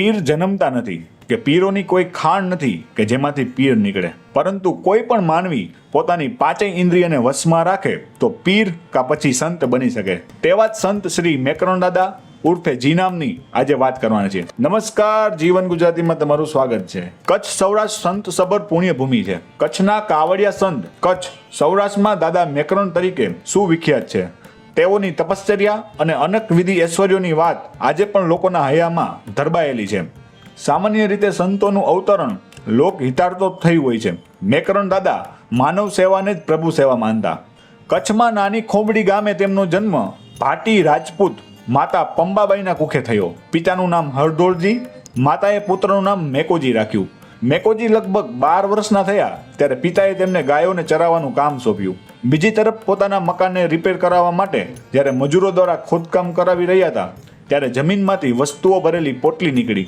પીર જન્મતા નથી, કે પીરોની કોઈ ખાણ નથી કે જેમાંથી પીર નીકળે. પરંતુ કોઈ પણ માનવી પોતાની પાંચેય ઇન્દ્રિયને વશમાં રાખે, તો પીર કા પછી સંત બની શકે. તેવા જ સંત શ્રી મેકરણ દાદા ઉર્ફે જીનામની આજે વાત કરવાની છે. નમસ્કાર, જીવન ગુજરાતીમાં તમારું સ્વાગત છે. કચ્છ સૌરાષ્ટ્ર સંત સબર પુણ્યભૂમિ છે. કચ્છના કાવડિયા સંત કચ્છ સૌરાષ્ટ્રમાં દાદા મેકરણ તરીકે સુવિખ્યાત છે. તેઓની તપશ્ચર્યા અને અનેક વિધિ ઐશ્વર્યોની વાત આજે પણ લોકોના હયામાં ધરબાયેલી છે. સામાન્ય રીતે સંતોનું અવતરણ લોક હિતાર્થો થયું હોય છે. મેકરણ દાદા માનવ સેવાને જ પ્રભુ સેવા માનતા. કચ્છમાં નાની ખોબડી ગામે તેમનો જન્મ ભાટી રાજપૂત માતા પંબાબાઈના કુખે થયો. પિતાનું નામ હરદોળજી માતાએ પુત્રનું નામ મેકોજી રાખ્યું. મેકોજી લગભગ બાર વર્ષના થયા, ત્યારે પિતાએ તેમને ગાયોને ચરાવવાનું કામ સોંપ્યું. બીજી તરફ પોતાના મકાનને રિપેર કરાવવા માટે જ્યારે મજૂરો દ્વારા ખોદકામ કરાવી રહ્યા હતા, ત્યારે જમીનમાંથી વસ્તુઓ ભરેલી પોટલી નીકળી.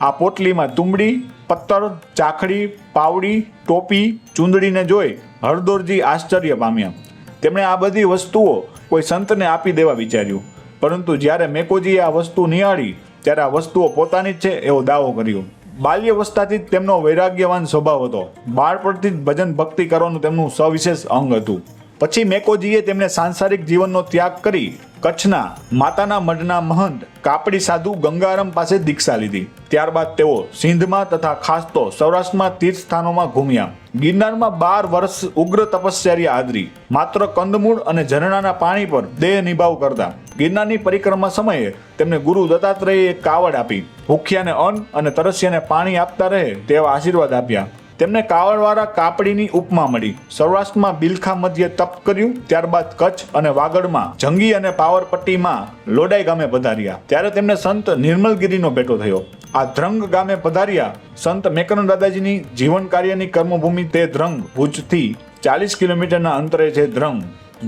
આ પોટલીમાં તુંબડી પત્તર ચાખડી, પાવડી, ટોપી, ચૂંદડીને જોઈ હરદોરજી આશ્ચર્ય પામ્યા. તેમણે આ બધી વસ્તુઓ કોઈ સંતને આપી દેવા વિચાર્યું. પરંતુ જ્યારે મેકોજીએ આ વસ્તુ નિહાળી, ત્યારે આ વસ્તુઓ પોતાની જ છે એવો દાવો કર્યો. બાલ્યવસ્થાથી જ તેમનો વૈરાગ્યવાન સ્વભાવ હતો. બાળપણથી જ ભજન ભક્તિ કરવાનું તેમનું સવિશેષ અંગ હતું. પછી મેકોજીએ તેમને સાંસારિક જીવનનો ત્યાગ કરી કચ્છના માતાના મઢના મહંત કાપડી સાધુ ગંગારામ પાસે દીક્ષા લીધી. ત્યારબાદ તેઓ સિંધમાં તથા ખાસ તો સૌરાષ્ટ્રમાં તીર્થ સ્થાનોમાં ઘૂમ્યા. ગિરનારમાં બાર વર્ષ ઉગ્ર તપશ્ચર્યા આદરી. માત્ર કંદમૂળ અને ઝરણાના પાણી પર દેહ નિભાવ કરતા. ગિરનારની પરિક્રમા સમયે તેમને ગુરુ દત્તાત્રેયે એક કાવડ આપી. ભૂખ્યાને અન્ન અને તરસ્યાને પાણી આપતા રહે તેવા આશીર્વાદ આપ્યા. તેમને કાવડવાળા કાપડીની ઉપમા મળી. સૌરાષ્ટ્રમાં બિલખા મધ્યે તપ કર્યું, ત્યારબાદ કચ્છ અને વાગડમાં જંગી અને પાવરપટ્ટીમાં લોડાઈ ગામે પધાર્યા. ત્યારે તેમને સંત નિર્મલગીરીનો ભેટો થયો. આ ધ્રંગ ગામે પધાર્યા સંત મેકરણ દાદાજીની જીવન કાર્યની કર્મભૂમિ તે ધ્રંગ ભુજથી ચાલીસ કિલોમીટરના અંતરે છે ધ્રંગ.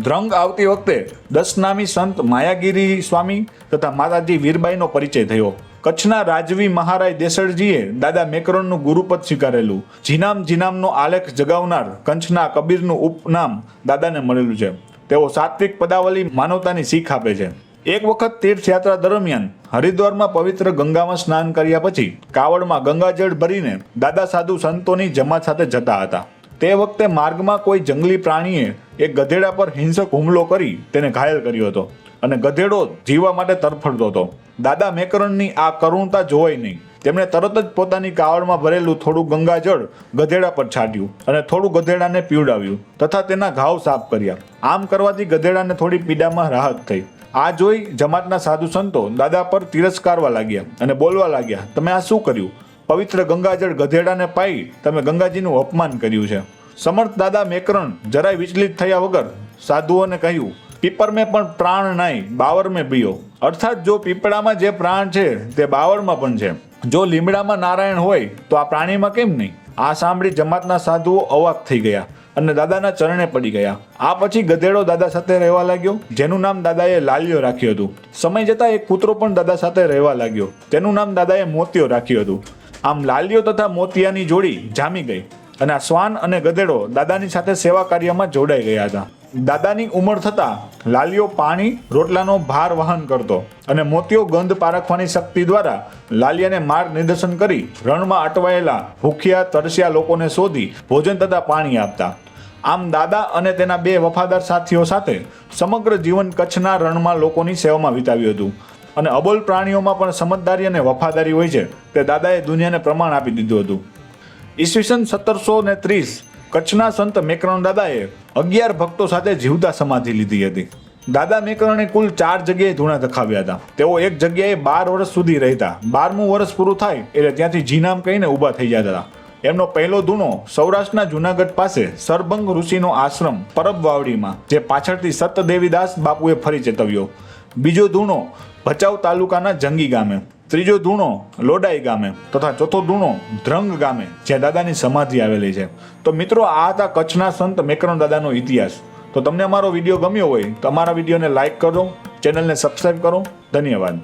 ધ્રંગ આવતી વખતે દસનામી સંત માયાગીરી સ્વામી તથા માતાજી વીરબાઈનો પરિચય થયો. કચ્છના રાજવી મહારાય દેસળજીએ દાદા મેકરણનું ગુરુપદ સ્વીકારેલું. જીનામ જીનામનો આલેખ જગાવનાર કંચના કબીરનું ઉપનામ દાદાને મળેલું છે. તેઓ સાત્વિક પદાવલી માનવતાની શીખ આપે છે. એક વખત તીર્થયાત્રા દરમિયાન હરિદ્વારમાં પવિત્ર ગંગામાં સ્નાન કર્યા પછી કાવડમાં ગંગાજળ ભરીને દાદા સાધુ સંતોની જમાત સાથે જતા હતા. તે વખતે માર્ગમાં કોઈ જંગલી પ્રાણીએ એક ગધેડા પર હિંસક હુમલો કરી તેને ઘાયલ કર્યો હતો. અને ગધેડો જીવવા માટે તરફડતો હતો. દાદા મેકરણની આ કરુણતા જોવાય નહીં. તેમણે તરત જ પોતાની કાવડમાં ભરેલું થોડું ગંગાજળ ગધેડા પર છાંટ્યું અને થોડું ગધેડાને પીવડાવ્યું તથા તેના ઘાવ સાફ કર્યા. આમ કરવાથી ગધેડાને થોડી પીડામાં રાહત થઈ. આ જોઈ જમાતના સાધુ સંતો દાદા પર તિરસ્કારવા લાગ્યા અને બોલવા લાગ્યા, તમે આ શું કર્યું? પવિત્ર ગંગાજળ ગધેડાને પાઈ તમે ગંગાજીનું અપમાન કર્યું છે. સમર્થ દાદા મેકરણ જરાય વિચલિત થયા વગર સાધુઓને કહ્યું પીપર મેં પણ પ્રાણ નાય બાવર મેં પીયો અર્થાત જો પીપળામાં જે પ્રાણ છે, તે બાવરમાં પણ છે. જો લીમડામાં નારાયણ હોય, તો આ પ્રાણીમાં કેમ નહીં? આ સાંભળી જમાતના સાધુઓ અવાક થઈ ગયા અને દાદાના ચરણે પડી ગયા. આ પછી ગધેડો દાદા સાથે રહેવા લાગ્યો. જેનું નામ દાદાએ લાલિયો રાખ્યું હતું. સમય જતાં એક કૂતરો પણ દાદા સાથે રહેવા લાગ્યો. તેનું નામ દાદાએ મોતિયો રાખ્યું હતું. આમ લાલિયો તથા મોતિયાની જોડી જામી ગઈ અને આ શ્વાન અને ગધેડો દાદાની સાથે સેવા કાર્યમાં જોડાઈ ગયા હતા. દાદાની ઉંમર થતાં લાલિયો પાણી, રોટલાનો ભાર વહન કરતો અને મોતિયો ગંધ પારખવાની શક્તિ દ્વારા લાલિયાને માર્ગ નિર્દેશન કરી રણમાં અટવાયેલા ભૂખ્યા, તરસ્યા લોકોને શોધી ભોજન તથા પાણી આપતા. આમ દાદા અને તેના બે વફાદાર સાથીઓ સાથે સમગ્ર જીવન કચ્છના રણમાં લોકોની સેવામાં વિતાવ્યું હતું. અને અબોલ પ્રાણીઓમાં પણ સમજદારી અને વફાદારી હોય છે તે દાદાએ દુનિયાને પ્રમાણ આપી દીધું હતું. ઈસવીસન સત્તરસો ને ત્રીસ કચ્છના સંત મેકરણ દાદાએ અગિયાર ભક્તો સાથે જીવતા સમાધિ લીધી હતી. દાદા મેકરણે કુલ ચાર જગ્યાએ ધૂણા દખાવ્યા હતા. તેઓ એક જગ્યાએ બાર વર્ષ સુધી રહેતા. બારમું વર્ષ પૂરું થાય એટલે ત્યાંથી જીનામ કહીને ઊભા થઈ જતા હતા. એમનો પહેલો ધૂણો સૌરાષ્ટ્રના જુનાગઢ પાસે સરભંગ ઋષિનો આશ્રમ પરબ વાવડીમાં, જે પાછળથી સતદેવીદાસ બાપુએ ફરી ચેતવ્યો. બીજો ધૂણો ભચાઉ તાલુકાના જંગી ગામે. ત્રીજો ધૂણો લોડાઈ ગામે તથા ચોથો ધૂણો ધ્રંગ ગામે, જ્યાં દાદાની સમાધિ આવેલી છે. તો મિત્રો, આ હતા કચ્છના સંત મેકરણ દાદાનો ઇતિહાસ. તો તમને અમારો વીડિયો ગમ્યો હોય, તો અમારા વિડીયોને લાઇક કરો, ચેનલને સબસ્ક્રાઈબ કરો. ધન્યવાદ.